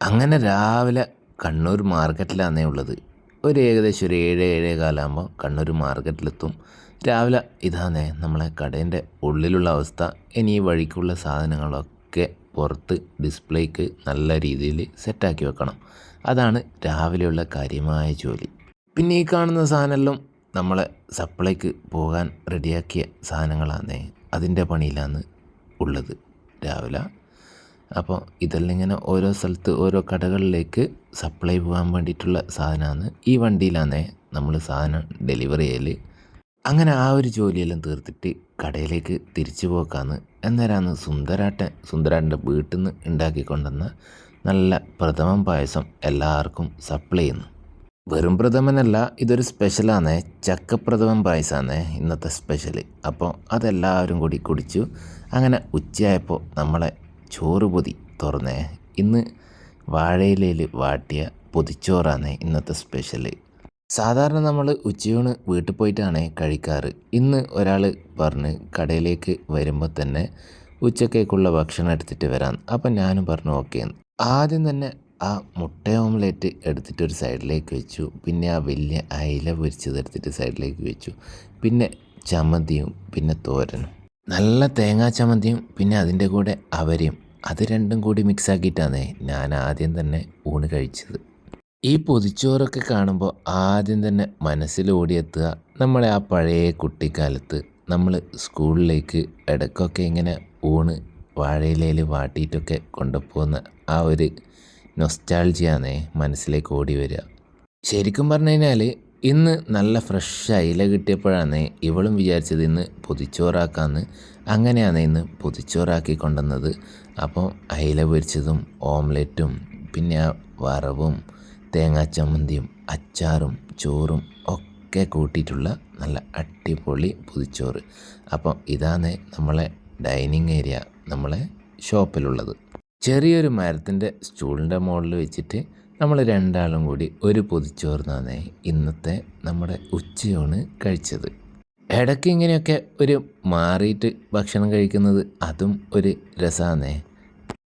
അങ്ങനെ രാവിലെ കണ്ണൂർ മാർക്കറ്റിലാണേ ഉള്ളത്. ഒരു ഏകദേശം ഒരു ഏഴ് ഏഴേ കാലാകുമ്പോൾ കണ്ണൂർ മാർക്കറ്റിലെത്തും. രാവിലെ ഇതാണേ നമ്മളെ കടേന്റെ ഉള്ളിലുള്ള അവസ്ഥ ഇനി ഈ വഴിക്കുള്ള സാധനങ്ങളൊക്കെ പുറത്ത് ഡിസ്പ്ലേക്ക് നല്ല രീതിയിൽ സെറ്റാക്കി വെക്കണം. അതാണ് രാവിലെയുള്ള കാര്യമായ ജോലി. പിന്നെ ഈ കാണുന്ന സാധനമെല്ലാം നമ്മളെ സപ്ലൈക്ക് പോകാൻ റെഡിയാക്കിയ സാധനങ്ങളാണേ അതിന്റെ പണിയിലാണ് ഉള്ളത്. രാവിലെ അപ്പോൾ ഇതെല്ലാം ഇങ്ങനെ ഓരോ സ്ഥലത്ത് ഓരോ കടകളിലേക്ക് സപ്ലൈ പോകാൻ വേണ്ടിയിട്ടുള്ള സാധനമാണ്. ഈ വണ്ടിയിലാണ് നമ്മൾ സാധനം ഡെലിവറി ചെയ്യൽ അങ്ങനെ ആ ഒരു ജോലിയെല്ലാം തീർത്തിട്ട് കടയിലേക്ക് തിരിച്ചു പോക്കാന്ന് എന്നേരാന്ന് സുന്ദരാട്ടൻ സുന്ദരാട്ടന്റെ വീട്ടിൽ നിന്ന് ഉണ്ടാക്കിക്കൊണ്ടുവന്ന നല്ല പ്രഥമൻ പായസം എല്ലാവർക്കും സപ്ലൈ ചെയ്യുന്നു. വെറും പ്രഥമനല്ല ഇതൊരു സ്പെഷ്യലാണ്. ചക്കപ്രഥമൻ പായസമാണേ ഇന്നത്തെ സ്പെഷ്യൽ അപ്പോൾ അതെല്ലാവരും കൂടി കുടിച്ചു. അങ്ങനെ ഉച്ചയായപ്പോൾ നമ്മളെ ചോറ് പൊതി തുറന്നേ. ഇന്ന് വാഴയിലയിൽ വാട്ടിയ പൊതിച്ചോറാണ് ഇന്നത്തെ സ്പെഷ്യൽ സാധാരണ നമ്മൾ ഉച്ചയൂണ് വീട്ടിൽ പോയിട്ടാണ് കഴിക്കാറ്. ഇന്ന് ഒരാൾ പറഞ്ഞ് കടയിലേക്ക് വരുമ്പോൾ തന്നെ ഉച്ചക്കേക്കുള്ള ഭക്ഷണം എടുത്തിട്ട് വരാം. അപ്പം ഞാനും പറഞ്ഞു ഓക്കെ. ആദ്യം തന്നെ ആ മുട്ട ഓംലേറ്റ് എടുത്തിട്ട് ഒരു സൈഡിലേക്ക് വെച്ചു. പിന്നെ ആ വലിയ അയില പൊരിച്ചത് എടുത്തിട്ട് സൈഡിലേക്ക് വെച്ചു. പിന്നെ ചമ്മന്തിയും പിന്നെ തോരനും. നല്ല തേങ്ങാ ചമ്മന്തിയും പിന്നെ അതിന്റെ കൂടെ അവരയും. അത് രണ്ടും കൂടി മിക്സ് ആക്കിയിട്ടാണ് ഞാൻ ആദ്യം തന്നെ ഊണ് കഴിച്ചത്. ഈ പൊതിച്ചോറൊക്കെ കാണുമ്പോൾ ആദ്യം തന്നെ മനസ്സിൽ ഓടിയെത്തുക. നമ്മളെ ആ പഴയ കുട്ടിക്കാലത്ത് നമ്മൾ സ്കൂളിലേക്ക് ഇടയ്ക്കൊക്കെ ഇങ്ങനെ ഊണ് വാഴയിലയിൽ വാട്ടിയിട്ടൊക്കെ കൊണ്ടുപോകുന്ന ആ ഒരു നൊസ്റ്റാൾജിയാണേ മനസ്സിലേക്ക് ഓടി വരിക. ശരിക്കും പറഞ്ഞു കഴിഞ്ഞാൽ ഇന്ന് നല്ല ഫ്രഷ് അയില കിട്ടിയപ്പോഴാണ് ഇവളും വിചാരിച്ചത് ഇന്ന് പൊതിച്ചോറാക്കാന്ന്. അങ്ങനെയാണ് ഇന്ന് പൊതിച്ചോറാക്കി കൊണ്ടുവന്നത്. അപ്പോൾ അയില പൊരിച്ചതും ഓംലെറ്റും പിന്നെ ആ വറവും തേങ്ങാച്ചമ്മന്തിയും അച്ചാറും ചോറും ഒക്കെ കൂട്ടിയിട്ടുള്ള നല്ല അടിപൊളി പൊതിച്ചോറ്. അപ്പോൾ ഇതാണ് നമ്മളെ ഡൈനിങ് ഏരിയ നമ്മളെ ഷോപ്പിലുള്ളത്. ചെറിയൊരു മരത്തിന്റെ സ്റ്റൂളിന്റെ മുകളിൽ വെച്ചിട്ട് നമ്മൾ രണ്ടാളും കൂടി ഒരു പൊതിച്ചോറിനാണ് ഇന്നത്തെ നമ്മുടെ ഉച്ചയൂണ് കഴിച്ചത്. ഇടയ്ക്ക് ഇങ്ങനെയൊക്കെ ഒരു മാറിയിട്ട് ഭക്ഷണം കഴിക്കുന്നത് അതും ഒരു രസമാണേ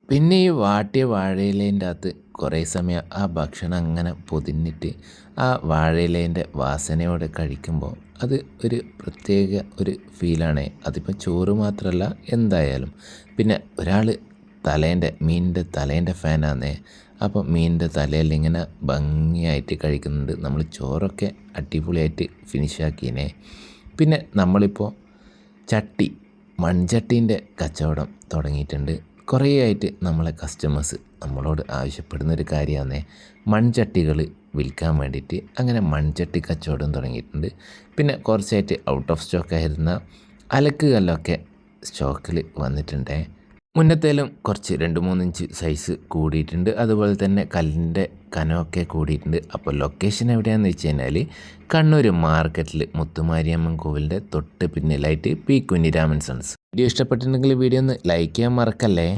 പിന്നെ ഈ വാട്ടിയ വാഴയിലേന്റെ അകത്ത് കുറേ സമയം ആ ഭക്ഷണം അങ്ങനെ പൊതിഞ്ഞിട്ട് ആ വാഴയിലേന്റെ വാസനയോടെ കഴിക്കുമ്പോൾ അത് ഒരു പ്രത്യേക ഒരു ഫീലാണ്. അതിപ്പോൾ ചോറ് മാത്രമല്ല എന്തായാലും. പിന്നെ ഒരാൾ തലേന്റെ മീനിന്റെ തലേന്റെ ഫാനാന്നേ. അപ്പോൾ മീനിന്റെ തലയിൽ ഇങ്ങനെ ഭംഗിയായിട്ട് കഴിക്കുന്നുണ്ട്. നമ്മൾ ചോറൊക്കെ അടിപൊളിയായിട്ട് ഫിനിഷാക്കിയനെ പിന്നെ നമ്മളിപ്പോൾ ചട്ടി മൺചട്ടീന്റെ കച്ചവടം തുടങ്ങിയിട്ടുണ്ട്. കുറേ ആയിട്ട് നമ്മളെ കസ്റ്റമേഴ്സ് നമ്മളോട് ആവശ്യപ്പെടുന്ന ഒരു കാര്യമാണ് മൺചട്ടികൾ വിൽക്കാൻ വേണ്ടിയിട്ട് അങ്ങനെ മൺചട്ടി കച്ചവടം തുടങ്ങിയിട്ടുണ്ട്. പിന്നെ കുറച്ചായിട്ട് ഔട്ട് ഓഫ് സ്റ്റോക്ക് ആയിരുന്ന അലക്ക് കല്ലൊക്കെ സ്റ്റോക്കിൽ വന്നിട്ടുണ്ടേ. മുന്നത്തേലും കുറച്ച് രണ്ട് മൂന്ന് ഇഞ്ച് സൈസ് കൂടിയിട്ടുണ്ട്. അതുപോലെ തന്നെ കല്ലിന്റെ കനമൊക്കെ കൂടിയിട്ടുണ്ട്. അപ്പോൾ ലൊക്കേഷൻ എവിടെയാണെന്ന് വെച്ച് കഴിഞ്ഞാൽ കണ്ണൂർ മാർക്കറ്റിൽ മുത്തുമാരിയമ്മൻ കോവിലിന്റെ തൊട്ട് പിന്നിലായിട്ട് പി കുഞ്ഞിരാമൻ സൺസ് വീഡിയോ ഇഷ്ടപ്പെട്ടിട്ടുണ്ടെങ്കിൽ വീഡിയോ ഒന്ന് ലൈക്ക് ചെയ്യാൻ മറക്കല്ലേ?